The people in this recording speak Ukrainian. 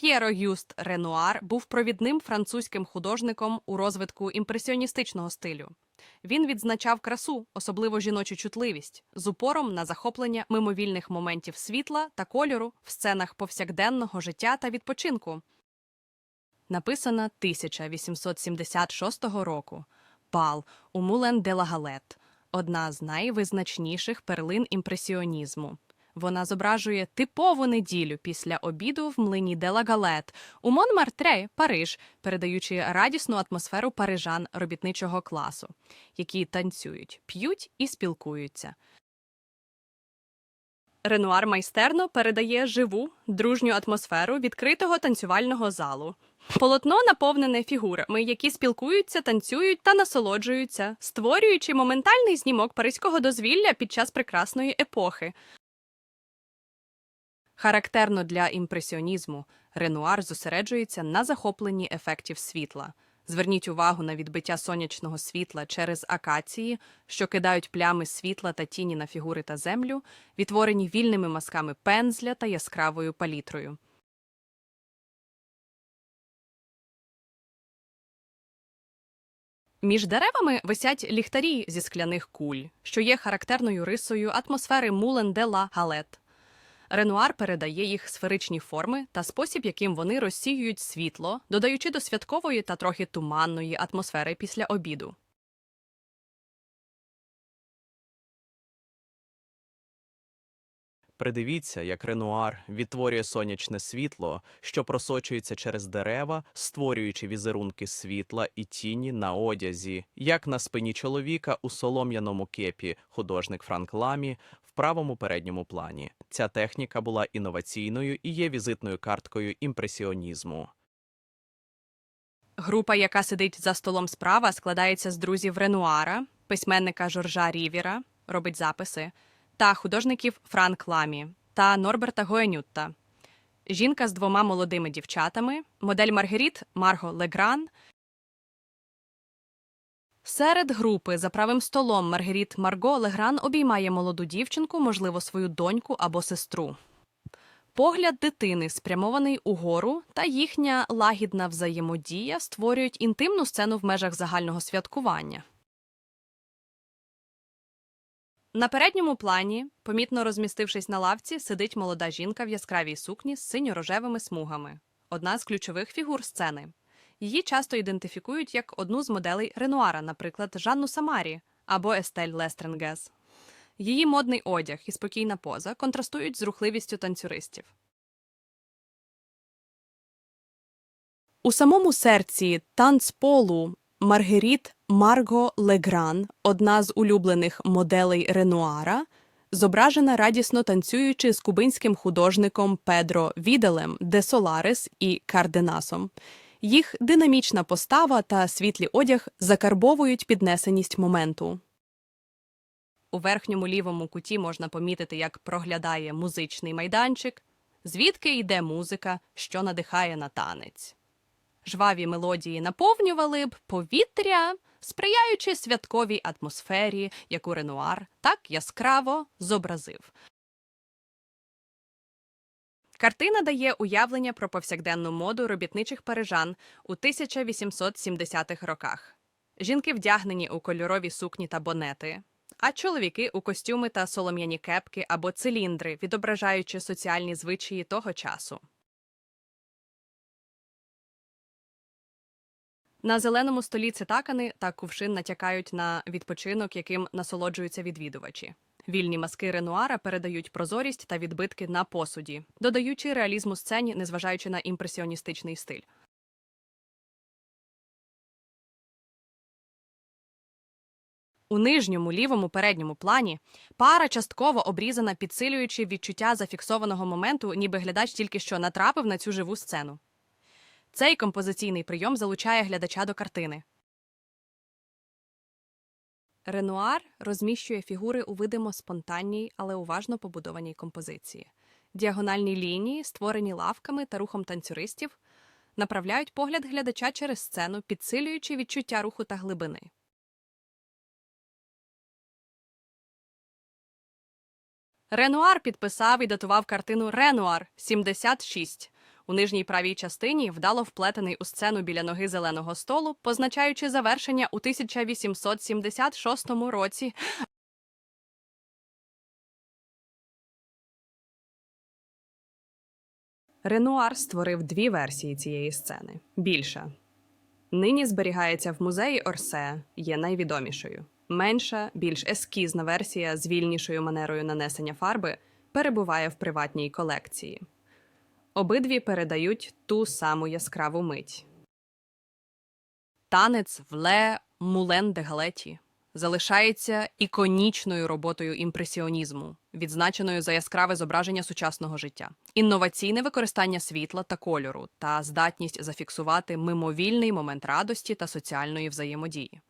П'єро Юст Ренуар був провідним французьким художником у розвитку імпресіоністичного стилю. Він відзначав красу, особливо жіночу чутливість, з упором на захоплення мимовільних моментів світла та кольору в сценах повсякденного життя та відпочинку. Написана 1876 року. Бал у Мулен де ла Галет – одна з найвизначніших перлин імпресіонізму. Вона зображує типову неділю після обіду в млині де ла Галет у Монмартре, Париж, передаючи радісну атмосферу парижан робітничого класу, які танцюють, п'ють і спілкуються. Ренуар майстерно передає живу, дружню атмосферу відкритого танцювального залу. Полотно наповнене фігурами, які спілкуються, танцюють та насолоджуються, створюючи моментальний знімок паризького дозвілля під час прекрасної епохи. Характерно для імпресіонізму, Ренуар зосереджується на захопленні ефектів світла. Зверніть увагу на відбиття сонячного світла через акації, що кидають плями світла та тіні на фігури та землю, відтворені вільними мазками пензля та яскравою палітрою. Між деревами висять ліхтарі зі скляних куль, що є характерною рисою атмосфери Мулен де ла Галет. Ренуар передає їх сферичні форми та спосіб, яким вони розсіюють світло, додаючи до святкової та трохи туманної атмосфери після обіду. Придивіться, як Ренуар відтворює сонячне світло, що просочується через дерева, створюючи візерунки світла і тіні на одязі, як на спині чоловіка у солом'яному кепі художник Франк Ламі правому передньому плані. Ця техніка була інноваційною і є візитною карткою імпресіонізму. Група, яка сидить за столом справа, складається з друзів Ренуара, письменника Жоржа Рівіра, робить записи, та художників Франк Ламі та Норберта Гоенютта. Жінка з двома молодими дівчатами, модель Маргеріт Марго Легран. Серед групи за правим столом Маргеріт Марго Легран обіймає молоду дівчинку, можливо, свою доньку або сестру. Погляд дитини спрямований угору, та їхня лагідна взаємодія створюють інтимну сцену в межах загального святкування. На передньому плані, помітно розмістившись на лавці, сидить молода жінка в яскравій сукні з синьо-рожевими смугами, одна з ключових фігур сцени. Її часто ідентифікують як одну з моделей Ренуара, наприклад, Жанну Самарі або Естель Лестренгес. Її модний одяг і спокійна поза контрастують з рухливістю танцюристів. У самому серці танцполу Маргеріт Марго Легран, одна з улюблених моделей Ренуара, зображена радісно танцюючи з кубинським художником Педро Віделем де Соларес і Карденасом. Їх динамічна постава та світлий одяг закарбовують піднесеність моменту. У верхньому лівому куті можна помітити, як проглядає музичний майданчик, звідки йде музика, що надихає на танець. Жваві мелодії наповнювали б повітря, сприяючи святковій атмосфері, яку Ренуар так яскраво зобразив. Картина дає уявлення про повсякденну моду робітничих парижан у 1870-х роках. Жінки вдягнені у кольорові сукні та бонети, а чоловіки у костюми та солом'яні кепки або циліндри, відображаючи соціальні звичаї того часу. На зеленому столі цитакани та кувшин натякають на відпочинок, яким насолоджуються відвідувачі. Вільні маски Ренуара передають прозорість та відбитки на посуді, додаючи реалізму сцені, незважаючи на імпресіоністичний стиль. У нижньому лівому передньому плані пара частково обрізана, підсилюючи відчуття зафіксованого моменту, ніби глядач тільки що натрапив на цю живу сцену. Цей композиційний прийом залучає глядача до картини. Ренуар розміщує фігури у видимо спонтанній, але уважно побудованій композиції. Діагональні лінії, створені лавками та рухом танцюристів, направляють погляд глядача через сцену, підсилюючи відчуття руху та глибини. Ренуар підписав і датував картину Ренуар 76 У нижній правій частині вдало вплетений у сцену біля ноги зеленого столу, позначаючи завершення у 1876 році. Ренуар створив дві версії цієї сцени. Більша. Нині зберігається в музеї Орсе, є найвідомішою. Менша, більш ескізна версія з вільнішою манерою нанесення фарби перебуває в приватній колекції. Обидві передають ту саму яскраву мить. Танець в Ле Мулен де Галеті залишається іконічною роботою імпресіонізму, відзначеною за яскраве зображення сучасного життя, інноваційне використання світла та кольору та здатність зафіксувати мимовільний момент радості та соціальної взаємодії.